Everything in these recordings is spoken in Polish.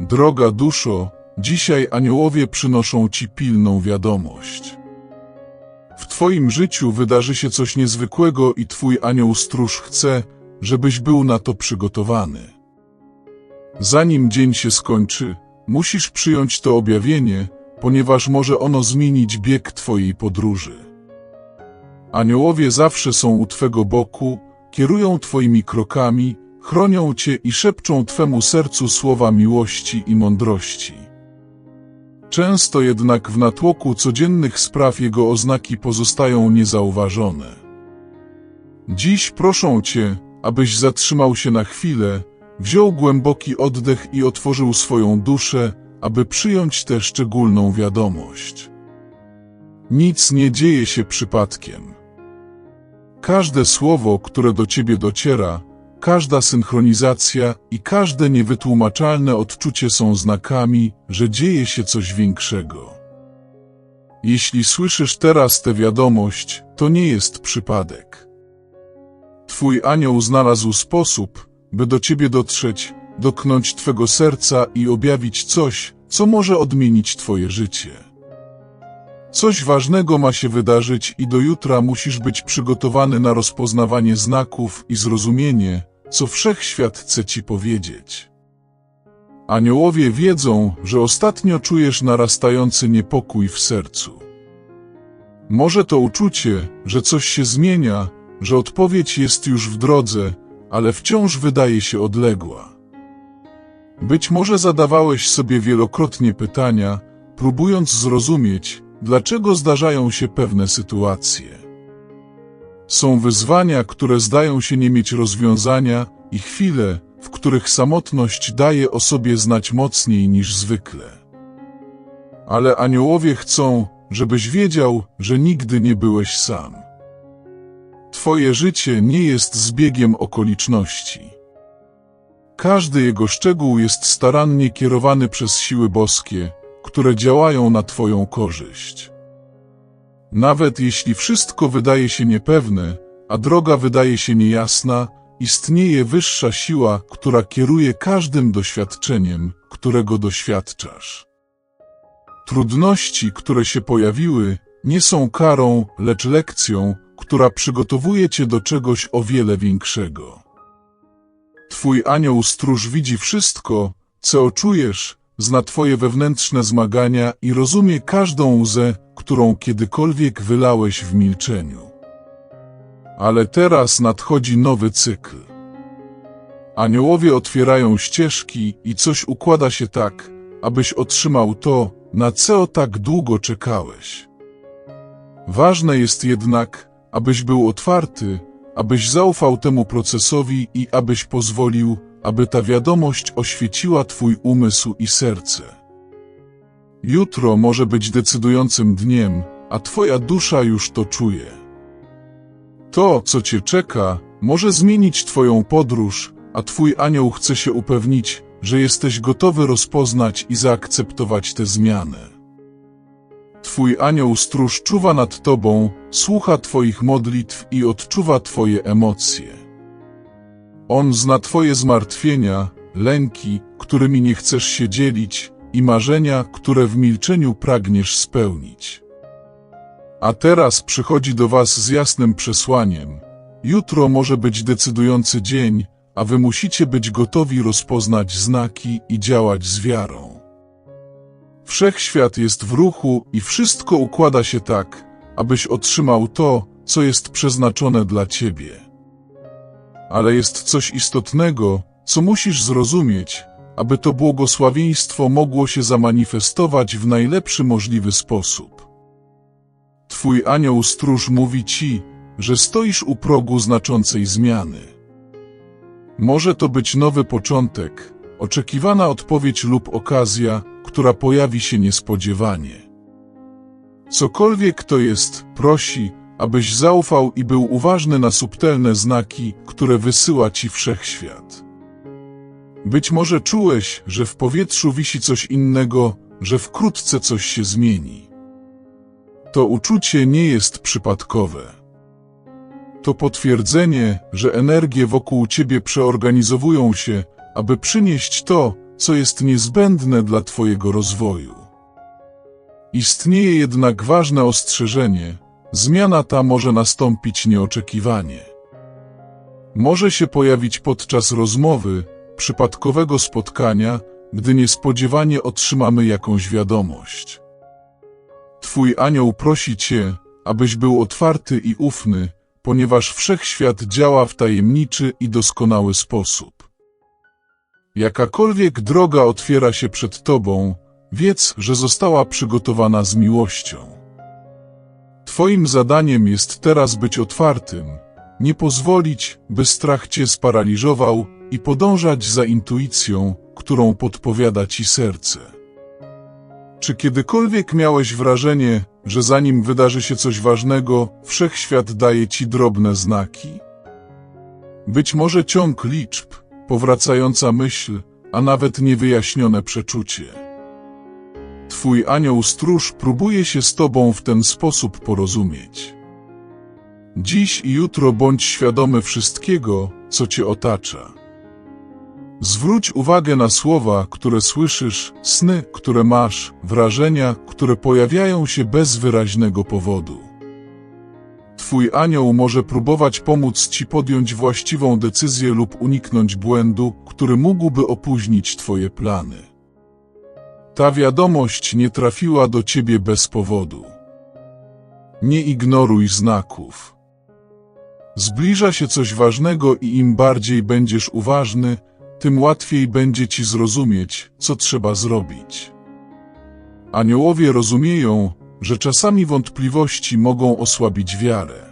Droga duszo, dzisiaj aniołowie przynoszą ci pilną wiadomość. W twoim życiu wydarzy się coś niezwykłego i twój anioł stróż chce, żebyś był na to przygotowany. Zanim dzień się skończy, musisz przyjąć to objawienie, ponieważ może ono zmienić bieg twojej podróży. Aniołowie zawsze są u twego boku, kierują twoimi krokami, chronią cię i szepczą twemu sercu słowa miłości i mądrości. Często jednak w natłoku codziennych spraw jego oznaki pozostają niezauważone. Dziś proszę cię, abyś zatrzymał się na chwilę, wziął głęboki oddech i otworzył swoją duszę, aby przyjąć tę szczególną wiadomość. Nic nie dzieje się przypadkiem. Każde słowo, które do ciebie dociera, każda synchronizacja i każde niewytłumaczalne odczucie są znakami, że dzieje się coś większego. Jeśli słyszysz teraz tę wiadomość, to nie jest przypadek. Twój anioł znalazł sposób, by do ciebie dotrzeć, dotknąć twego serca i objawić coś, co może odmienić twoje życie. Coś ważnego ma się wydarzyć i do jutra musisz być przygotowany na rozpoznawanie znaków i zrozumienie, co wszechświat chce ci powiedzieć. Aniołowie wiedzą, że ostatnio czujesz narastający niepokój w sercu. Może to uczucie, że coś się zmienia, że odpowiedź jest już w drodze, ale wciąż wydaje się odległa. Być może zadawałeś sobie wielokrotnie pytania, próbując zrozumieć, dlaczego zdarzają się pewne sytuacje. Są wyzwania, które zdają się nie mieć rozwiązania i chwile, w których samotność daje o sobie znać mocniej niż zwykle. Ale aniołowie chcą, żebyś wiedział, że nigdy nie byłeś sam. Twoje życie nie jest zbiegiem okoliczności. Każdy jego szczegół jest starannie kierowany przez siły boskie, które działają na Twoją korzyść. Nawet jeśli wszystko wydaje się niepewne, a droga wydaje się niejasna, istnieje wyższa siła, która kieruje każdym doświadczeniem, którego doświadczasz. Trudności, które się pojawiły, nie są karą, lecz lekcją, która przygotowuje cię do czegoś o wiele większego. Twój anioł stróż widzi wszystko, co czujesz, zna twoje wewnętrzne zmagania i rozumie każdą łzę, którą kiedykolwiek wylałeś w milczeniu. Ale teraz nadchodzi nowy cykl. Aniołowie otwierają ścieżki i coś układa się tak, abyś otrzymał to, na co tak długo czekałeś. Ważne jest jednak, abyś był otwarty, abyś zaufał temu procesowi i abyś pozwolił, aby ta wiadomość oświeciła Twój umysł i serce. Jutro może być decydującym dniem, a Twoja dusza już to czuje. To, co Cię czeka, może zmienić Twoją podróż, a Twój anioł chce się upewnić, że jesteś gotowy rozpoznać i zaakceptować tę zmianę. Twój anioł stróż czuwa nad Tobą, słucha Twoich modlitw i odczuwa Twoje emocje. On zna Twoje zmartwienia, lęki, którymi nie chcesz się dzielić, i marzenia, które w milczeniu pragniesz spełnić. A teraz przychodzi do Was z jasnym przesłaniem. Jutro może być decydujący dzień, a Wy musicie być gotowi rozpoznać znaki i działać z wiarą. Wszechświat jest w ruchu i wszystko układa się tak, abyś otrzymał to, co jest przeznaczone dla Ciebie. Ale jest coś istotnego, co musisz zrozumieć, aby to błogosławieństwo mogło się zamanifestować w najlepszy możliwy sposób. Twój anioł stróż mówi ci, że stoisz u progu znaczącej zmiany. Może to być nowy początek, oczekiwana odpowiedź lub okazja, która pojawi się niespodziewanie. Cokolwiek to jest, prosi, abyś zaufał i był uważny na subtelne znaki, które wysyła ci wszechświat. Być może czułeś, że w powietrzu wisi coś innego, że wkrótce coś się zmieni. To uczucie nie jest przypadkowe. To potwierdzenie, że energie wokół ciebie przeorganizowują się, aby przynieść to, co jest niezbędne dla Twojego rozwoju. Istnieje jednak ważne ostrzeżenie, zmiana ta może nastąpić nieoczekiwanie. Może się pojawić podczas rozmowy, przypadkowego spotkania, gdy niespodziewanie otrzymamy jakąś wiadomość. Twój anioł prosi Cię, abyś był otwarty i ufny, ponieważ wszechświat działa w tajemniczy i doskonały sposób. Jakakolwiek droga otwiera się przed Tobą, wiedz, że została przygotowana z miłością. Twoim zadaniem jest teraz być otwartym, nie pozwolić, by strach Cię sparaliżował i podążać za intuicją, którą podpowiada Ci serce. Czy kiedykolwiek miałeś wrażenie, że zanim wydarzy się coś ważnego, wszechświat daje ci drobne znaki? Być może ciąg liczb, powracająca myśl, a nawet niewyjaśnione przeczucie. Twój anioł stróż próbuje się z tobą w ten sposób porozumieć. Dziś i jutro bądź świadomy wszystkiego, co cię otacza. Zwróć uwagę na słowa, które słyszysz, sny, które masz, wrażenia, które pojawiają się bez wyraźnego powodu. Twój anioł może próbować pomóc ci podjąć właściwą decyzję lub uniknąć błędu, który mógłby opóźnić twoje plany. Ta wiadomość nie trafiła do ciebie bez powodu. Nie ignoruj znaków. Zbliża się coś ważnego i im bardziej będziesz uważny, tym łatwiej będzie ci zrozumieć, co trzeba zrobić. Aniołowie rozumieją, że czasami wątpliwości mogą osłabić wiarę.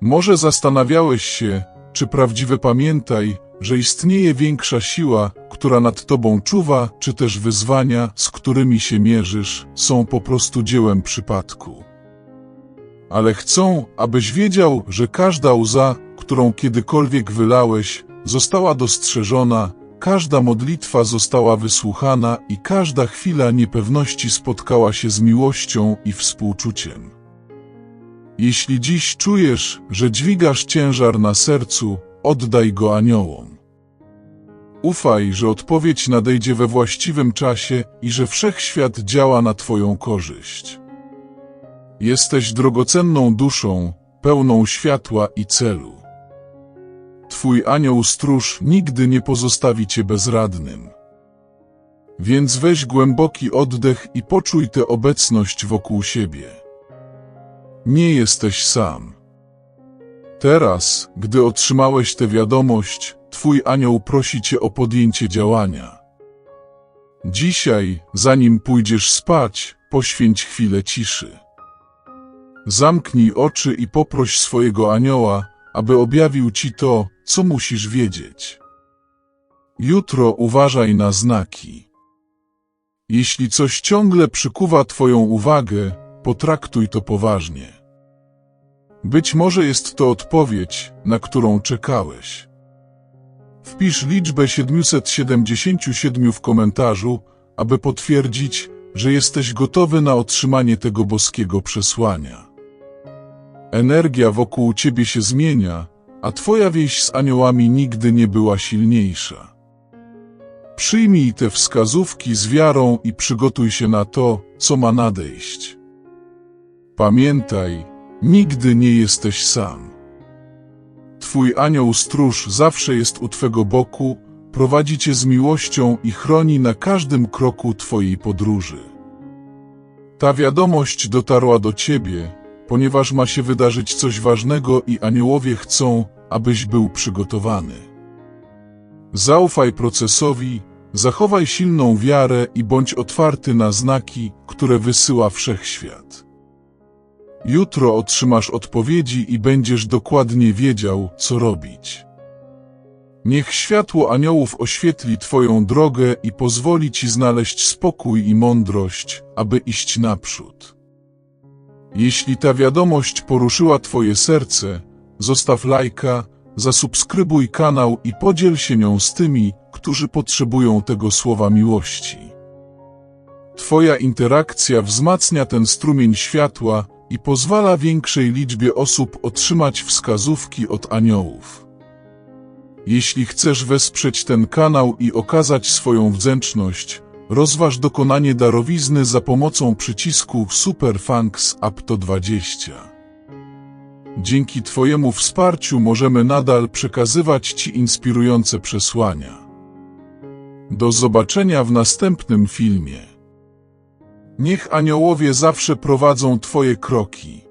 Może zastanawiałeś się, czy prawdziwe pamiętaj, że istnieje większa siła, która nad tobą czuwa, czy też wyzwania, z którymi się mierzysz, są po prostu dziełem przypadku. Ale chcą, abyś wiedział, że każda łza, którą kiedykolwiek wylałeś, została dostrzeżona, każda modlitwa została wysłuchana i każda chwila niepewności spotkała się z miłością i współczuciem. Jeśli dziś czujesz, że dźwigasz ciężar na sercu, oddaj go aniołom. Ufaj, że odpowiedź nadejdzie we właściwym czasie i że wszechświat działa na Twoją korzyść. Jesteś drogocenną duszą, pełną światła i celu. Twój anioł stróż nigdy nie pozostawi cię bezradnym. Więc weź głęboki oddech i poczuj tę obecność wokół siebie. Nie jesteś sam. Teraz, gdy otrzymałeś tę wiadomość, Twój anioł prosi Cię o podjęcie działania. Dzisiaj, zanim pójdziesz spać, poświęć chwilę ciszy. Zamknij oczy i poproś swojego anioła, aby objawił Ci to, co musisz wiedzieć. Jutro uważaj na znaki. Jeśli coś ciągle przykuwa Twoją uwagę, potraktuj to poważnie. Być może jest to odpowiedź, na którą czekałeś. Wpisz liczbę 777 w komentarzu, aby potwierdzić, że jesteś gotowy na otrzymanie tego boskiego przesłania. Energia wokół ciebie się zmienia, a twoja więź z aniołami nigdy nie była silniejsza. Przyjmij te wskazówki z wiarą i przygotuj się na to, co ma nadejść. Pamiętaj, nigdy nie jesteś sam. Twój anioł stróż zawsze jest u Twego boku, prowadzi Cię z miłością i chroni na każdym kroku Twojej podróży. Ta wiadomość dotarła do Ciebie, ponieważ ma się wydarzyć coś ważnego i aniołowie chcą, abyś był przygotowany. Zaufaj procesowi, zachowaj silną wiarę i bądź otwarty na znaki, które wysyła wszechświat. Jutro otrzymasz odpowiedzi i będziesz dokładnie wiedział, co robić. Niech światło aniołów oświetli Twoją drogę i pozwoli Ci znaleźć spokój i mądrość, aby iść naprzód. Jeśli ta wiadomość poruszyła Twoje serce, zostaw lajka, zasubskrybuj kanał i podziel się nią z tymi, którzy potrzebują tego słowa miłości. Twoja interakcja wzmacnia ten strumień światła i pozwala większej liczbie osób otrzymać wskazówki od aniołów. Jeśli chcesz wesprzeć ten kanał i okazać swoją wdzięczność, rozważ dokonanie darowizny za pomocą przycisku Super Thanks Up to 20. Dzięki Twojemu wsparciu możemy nadal przekazywać Ci inspirujące przesłania. Do zobaczenia w następnym filmie. Niech aniołowie zawsze prowadzą Twoje kroki.